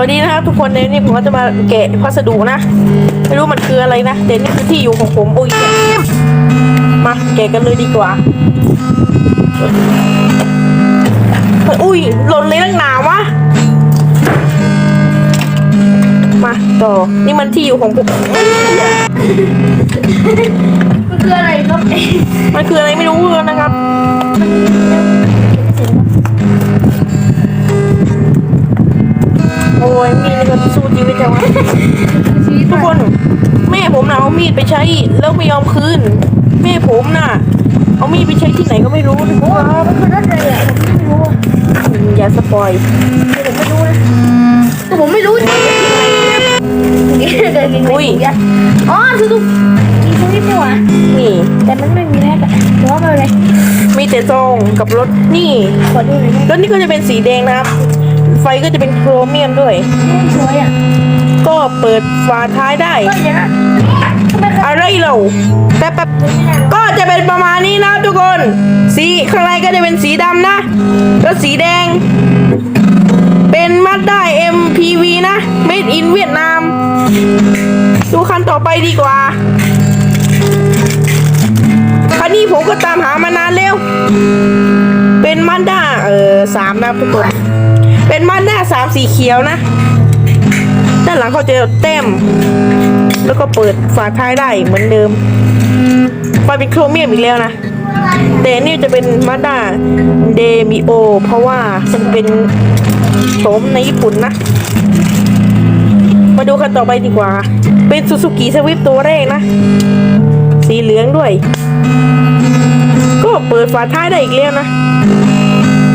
สวัสดีนะครับทุกคนในนี้ผมก็จะมาแกะพัสดุนะ ไม่รู้มันคืออะไรนะแต่นี่คือที่อยู่ของผมอุ้ยมาแกะกันเลยดีกว่าเฮ้ยอุ้ยหล่นเลยนักหนาวะมาต่อนี่มันที่อยู่ของผมมันคืออะไรครับมันคืออะไรไม่รู้นะครับ ยมีดนี่ก็สู้ชีวิตจังวะทุกคน แม่ผมน่ะเอามีดไปใช้แล้วไม่ยอมคืน แม่ผมน่ะ เอามีดไปใช้ที่ไหนก็ไม่รู้นะโอ้มันคืออะไรอะผมไม่รู้อะอย่าสปอยผมไม่รู้นะแต่ผมไม่รู้จริงๆเดินกินไปยัดอ๋อคือตุ๊กมีสวิตช์นี่หว่านี่ แต่มันไม่มีแม็กอะแต่ว่าไม่เป็นไรมีแต่ซองกับรถนี่ ขอดูหน่อยนะรถนี่ก็จะเป็นสีแดงนะครับ ไฟก็จะเป็นโครเมียมด้วย สวยอะก็เปิดฝาท้ายได้ก็เดี๋ยวนะทำไมครับอะไรเราแป๊บแป๊บก็จะเป็นประมาณนี้นะทุกคน สีข้างในก็จะเป็นสีดำนะ แล้วสีแดง เป็นมัดได้ MPV นะ Made in เวียดนาม ดูคันต่อไปดีกว่า คันนี้ผมก็ตามหามานานแล้ว เป็นมัดด้าเออสามนะทุกคน เป็นมัดด้าสามสีเขียวนะ ด้านหลังเขาจะเต็ม แล้วก็เปิดฝาท้ายได้เหมือนเดิมไฟเป็นโครเมียมอีกแล้วนะแต่นี่จะเป็นมาด้าเดมิโอ เพราะว่ามันเป็นโฉมในญี่ปุ่นนะ มาดูกันต่อไปดีกว่า เป็นซูซูกิสวิฟตัวแรกนะ สีเหลืองด้วย ก็เปิดฝาท้ายได้อีกแล้วนะ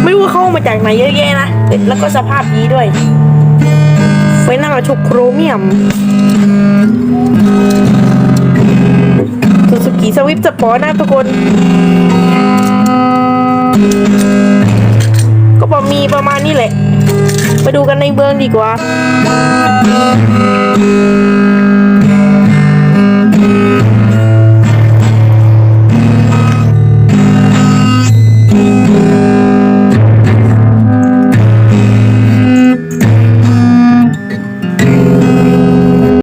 ไม่รู้ว่าเข้ามาจากไหนเยอะแยะนะแล้วก็สภาพดีด้วยไฟหน้ากระจกโครเมียมซูซูกิสวิฟสปอร์ตนะทุกคน ก็ประมีประมาณนี้แหละ ไปดูกันในเมืองดีกว่า